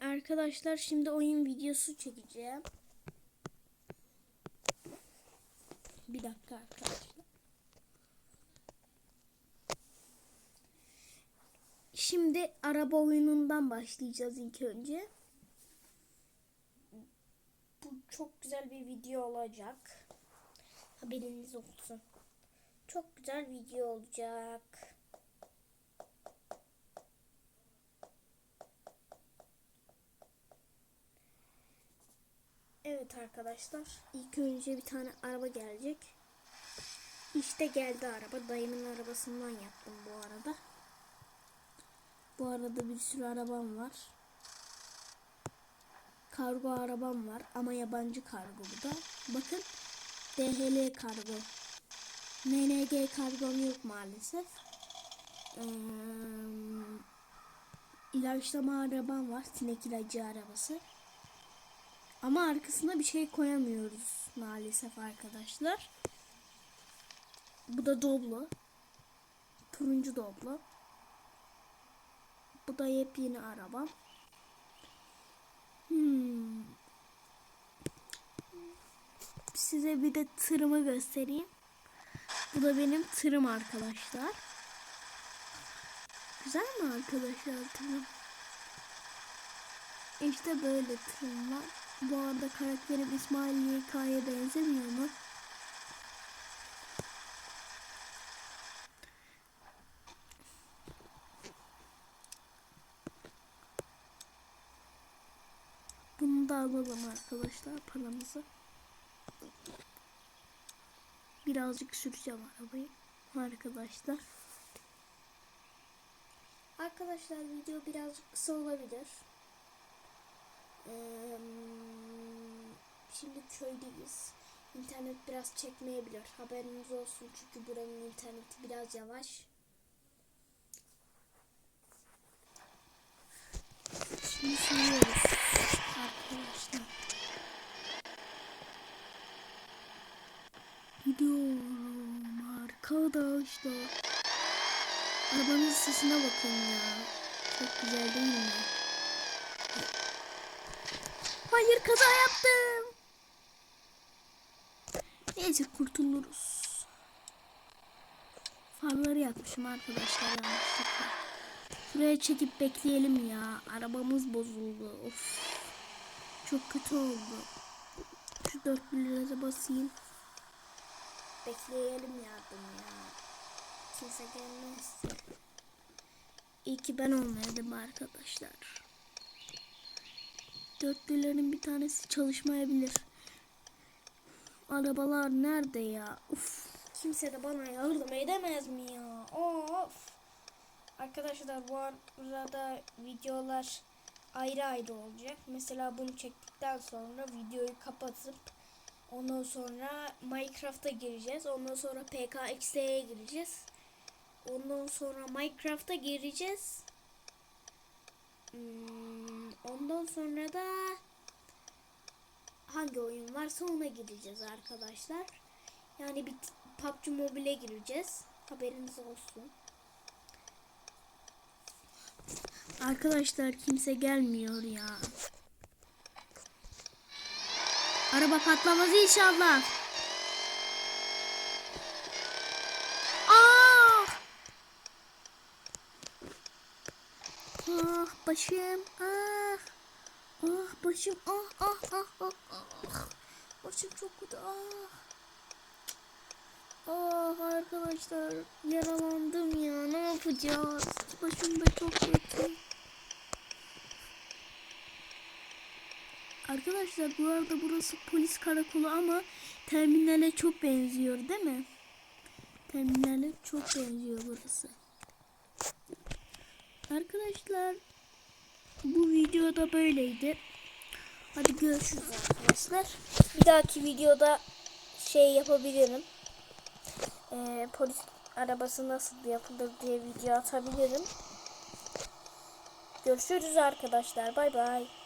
arkadaşlar şimdi oyun videosu çekeceğim. Bir dakika arkadaşlar. Şimdi araba oyunundan başlayacağız ilk önce. Bu çok güzel bir video olacak. Haberiniz olsun. Çok güzel video olacak. Evet arkadaşlar. ilk önce bir tane araba gelecek. İşte geldi araba. Dayımın arabasından yaptım bu arada. Bu arada bir sürü arabam var. Kargo arabam var ama yabancı kargo bu da. Bakın DHL kargo. NNG kargom yok maalesef. Ee, ilaçlama arabam var. Sinek ilacı arabası. Ama arkasına bir şey koyamıyoruz maalesef arkadaşlar. Bu da Doblo. Turuncu Doblo. Bu da yepyeni araba. Hmm. Size bir de tırımı göstereyim. Bu da benim tırım arkadaşlar. Güzel mi arkadaşlar tırım? İşte böyle tırımlar. Bu arada karakterim İsmail YK'ya benzemiyor mu? Bunu da alalım arkadaşlar paramızı. Birazcık süreceğim arabayı arkadaşlar. Arkadaşlar video birazcık kısa olabilir. Şimdi köydeyiz. İnternet biraz çekmeyebilir. Haberiniz olsun çünkü buranın interneti biraz yavaş. Şimdi sürüyoruz arkadaşlar. Gidiyorum arkadaşlar. Arabanın sesine bakın ya. Çok güzel değil mi? Hayır kaza yaptım. Neyse kurtuluruz. Farları yakmışım arkadaşlar yanlışlıkla. Şuraya çekip bekleyelim ya. Arabamız bozuldu. Of. Çok kötü oldu. Şu dört liraya basayım. Bekleyelim yardım ya. Kimse gelmezse. İyi ki ben olmayaydım arkadaşlar. Dörtlülerin bir tanesi çalışmayabilir. Arabalar nerede ya? Uf. Kimse de bana yardım edemez mi ya? Of. Arkadaşlar bu arada videolar ayrı ayrı olacak. Mesela bunu çektikten sonra videoyu kapatıp ondan sonra Minecraft'a gireceğiz. Ondan sonra PKXD'ye gireceğiz. Ondan sonra Minecraft'a gireceğiz. Hmm, ondan sonra da hangi oyun varsa ona gireceğiz arkadaşlar. Yani bir PUBG Mobile'e gireceğiz. Haberiniz olsun. Arkadaşlar kimse gelmiyor ya. Araba patlamaz inşallah. Aa! Ah başım. Ah. Ah başım. Ah ah ah ah. ah. Başım çok kötü. Ah. Ah arkadaşlar yaralandım ya. Ne yapacağız? Başım da çok kötü. Arkadaşlar bu arada burası polis karakolu ama terminale çok benziyor değil mi? Terminale çok benziyor burası. Arkadaşlar bu videoda böyleydi. Hadi görüşürüz arkadaşlar. Bir dahaki videoda şey yapabilirim. Ee, polis arabası nasıl yapılır diye video atabilirim. Görüşürüz arkadaşlar. Bay bay.